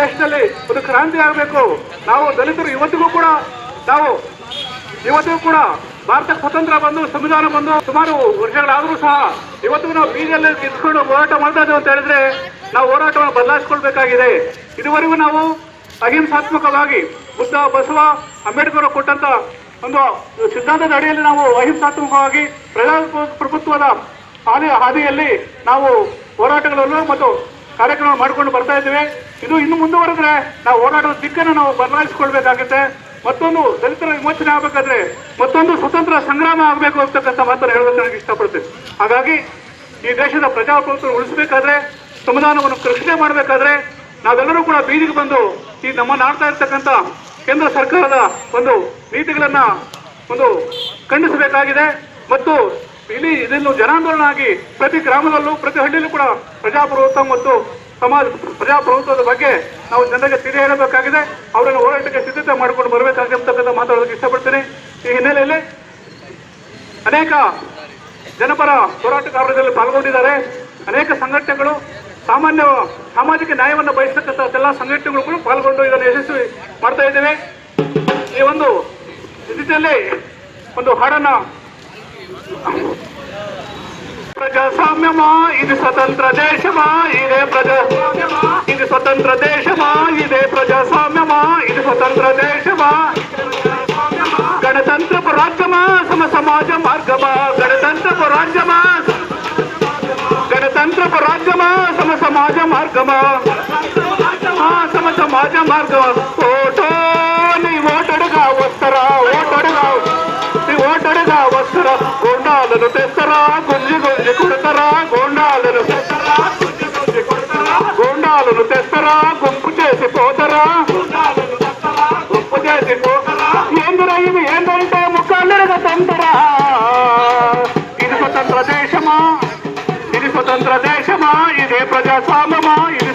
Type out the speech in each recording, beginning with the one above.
ದೇಶದಲ್ಲಿ ಒಂದು ಕ್ರಾಂತಿ ಆಗಬೇಕು. ನಾವು ದಲಿತರು ಇವತ್ತಿಗೂ ಕೂಡ, ನಾವು ಇವತ್ತಿಗೂ ಕೂಡ ಭಾರತಕ್ಕೆ ಸ್ವತಂತ್ರ ಬಂದು, ಸಂವಿಧಾನ ಬಂದು ಸುಮಾರು ವರ್ಷಗಳಾದರೂ ಸಹ ಇವತ್ತಿಗೂ ನಾವು ಬೀದಿಯಲ್ಲಿ ನಿಂತ್ಕೊಂಡು ಹೋರಾಟ ಮಾಡ್ತಾ ಇದ್ದೇವೆ ಅಂತ ಹೇಳಿದ್ರೆ ನಾವು ಹೋರಾಟವನ್ನು ಬದಲಾಯಿಸ್ಕೊಳ್ಬೇಕಾಗಿದೆ. ಇದುವರೆಗೂ ನಾವು ಅಹಿಂಸಾತ್ಮಕವಾಗಿ ಬುದ್ಧ, ಬಸವ, ಅಂಬೇಡ್ಕರ್ ಕೊಟ್ಟಂತ ಒಂದು ಸಿದ್ಧಾಂತದ ಅಡಿಯಲ್ಲಿ ನಾವು ಅಹಿಂಸಾತ್ಮಕವಾಗಿ ಪ್ರಜಾಪ್ರಭುತ್ವದ ಹಾದಿ ಹಾದಿಯಲ್ಲಿ ನಾವು ಹೋರಾಟಗಳನ್ನು ಮತ್ತು ಕಾರ್ಯಕ್ರಮ ಮಾಡಿಕೊಂಡು ಬರ್ತಾ ಇದ್ದೇವೆ. ಇದು ಇನ್ನು ಮುಂದುವರೆದ್ರೆ ನಾವು ಹೋರಾಟದ ದಿಕ್ಕನ್ನು ನಾವು ಬದಲಾಯಿಸಿಕೊಳ್ಬೇಕಾಗುತ್ತೆ. ಮತ್ತೊಂದು ದಲಿತರ ವಿಮೋಚನೆ ಆಗಬೇಕಾದ್ರೆ ಮತ್ತೊಂದು ಸ್ವತಂತ್ರ ಸಂಗ್ರಾಮ ಆಗಬೇಕು ಅಂತಕ್ಕಂಥ ಮಾತನ್ನು ಹೇಳೋದಕ್ಕೆ ನನಗೆ ಇಷ್ಟಪಡ್ತೇನೆ. ಹಾಗಾಗಿ ಈ ದೇಶದ ಪ್ರಜಾಪ್ರಭುತ್ವ ಉಳಿಸಬೇಕಾದ್ರೆ, ಸಂವಿಧಾನವನ್ನು ರಕ್ಷಣೆ ಮಾಡಬೇಕಾದ್ರೆ ನಾವೆಲ್ಲರೂ ಕೂಡ ಬೀದಿಗೆ ಬಂದು ಈ ನಮ್ಮ ನಾಡ್ತಾ ಇರ್ತಕ್ಕಂಥ ಕೇಂದ್ರ ಸರ್ಕಾರದ ಒಂದು ನೀತಿಗಳನ್ನ ಒಂದು ಖಂಡಿಸಬೇಕಾಗಿದೆ. ಮತ್ತು ಇಲ್ಲಿ ಇದನ್ನು ಜನಾಂದೋಲನ ಆಗಿ ಪ್ರತಿ ಗ್ರಾಮದಲ್ಲೂ, ಪ್ರತಿ ಹಳ್ಳಿಯಲ್ಲೂ ಕೂಡ ಪ್ರಜಾಪ್ರಭುತ್ವ ಮತ್ತು ಸಮಾಜ, ಪ್ರಜಾಪ್ರಭುತ್ವದ ಬಗ್ಗೆ ನಾವು ಜನರಿಗೆ ತಿಳಿ ಹೇಳಬೇಕಾಗಿದೆ. ಅವರನ್ನು ಹೋರಾಟಕ್ಕೆ ಸಿದ್ಧತೆ ಮಾಡಿಕೊಂಡು ಬರಬೇಕಾಗಿರ್ತಕ್ಕಂಥ ಮಾತಾಡೋದಕ್ಕೆ ಇಷ್ಟಪಡ್ತೇನೆ. ಈ ಹಿನ್ನೆಲೆಯಲ್ಲಿ ಅನೇಕ ಜನಪರ ಹೋರಾಟಗಾರರಲ್ಲಿ ಪಾಲ್ಗೊಂಡಿದ್ದಾರೆ. ಅನೇಕ ಸಂಘಟನೆಗಳು ಸಾಮಾನ್ಯ ಸಾಮಾಜಿಕ ನ್ಯಾಯವನ್ನು ಬಯಸತಕ್ಕಂಥ ಎಲ್ಲ ಸಂಘಟನೆಗಳು ಕೂಡ ಪಾಲ್ಗೊಂಡು ಇದನ್ನು ಯಶಸ್ವಿ ಮಾಡ್ತಾ ಇದ್ದೇವೆ. ಈ ಒಂದು ಇದರಲ್ಲಿ ಒಂದು ಹಾಡನ್ನ ప్రజాస్వామ్యమా ఇది స్వతంత్ర దేశమా ఇదే ప్రజాస్వామ్యమా ఇది స్వతంత్ర దేశమా ఇదే ప్రజాస్వామ్యమా ఇది స్వతంత్ర దేశమా గణతంత్రపు రాజ్యమా సమ సమాజ మార్గమా గణతంత్రపు రాజ్యమా గణతంత్రపు రాజ్యమా సమ సమాజ మార్గమా సమ సమాజ మార్గమా గోండాలను తెస్తారా? గుంజి గుంజి కొడతారా? గోండాలను తెస్తారా? గుంజి గుంజి కొడతారా? గోండాలను తెస్తారా? గుంపు చేసి పోతారా? గుంపు చేసి పోతారా? ఏందిరా ఇది ఏంటంటే ముఖాలుగా తంతరా ఇది స్వతంత్ర దేశమా? ఇది స్వతంత్ర దేశమా? ఇదే ప్రజాస్వామ్యమా? ఇది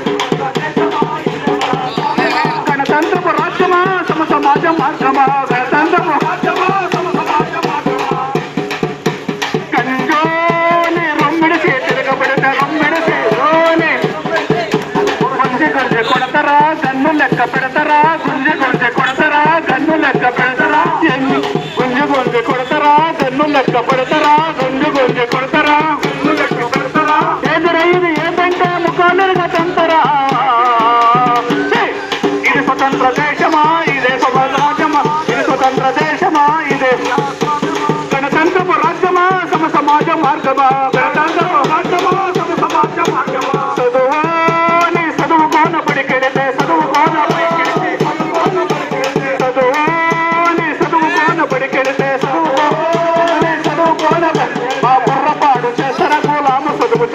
గణతంత్రపు రాష్ట్రమా సమ సమాజం మార్గమా లెక్క పెడతారా? గుంజి గుంజి కొడతారా? గన్ను లెక్క పెడతారా? ఎన్ని? గుంజి గుంజి కొడతారా? గన్ను లెక్క పెడతారా? గుంజి గుంజి కొడతారా? గన్ను లెక్క పెడతారా? ఏదరైంది ఏంటంటే ముఖాలు గతంతరా ఇది స్వతంత్ర దేశమా? ఇదే స్వరాజ్యమా ఇది స్వతంత్ర దేశమా? ఇదే గణతంత్రపు రాజ్యమా? సమ సమాజ మార్గమా?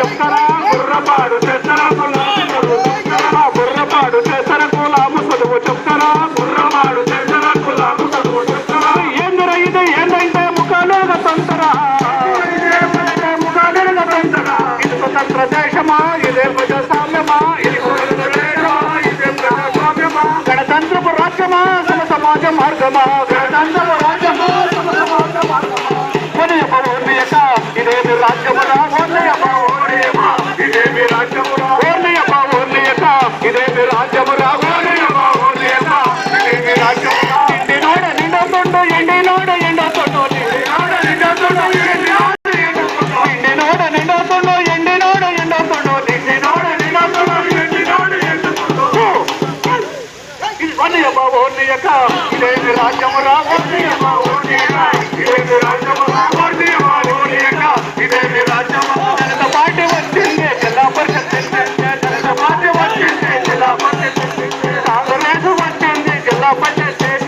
చదువు చెప్తారా బుర్రపాడు చేసర కులామ చదువు చెప్తారా చదువు చెప్తారా చదువు ఇది? ఏంటంటే ముఖాలుగా తంతరా? ముఖాలుగా తంతరా? ఇది స్వతంత్ర దేశమా? ఇదే ప్రజాస్వామ్యమా? ఇది గణతంత్రపు రాజ్యమా? సమ సమాజ మార్గమా? వన్నయ్యమ్మ ఇదేమి రాజ్యమురా ఓర్నియమ్మ ఓర్నియక ఇదేమి రాజ్యమురా ఓర్నియమ్మ ఓర్నియక ఇదేమి రాజ్యము జనత పార్టీ వచ్చింది జిల్లా పరిషత్ జనత పార్టీ వచ్చింది జిల్లా పరిషత్ కాంగ్రెస్ వచ్చింది జిల్లా పరిషత్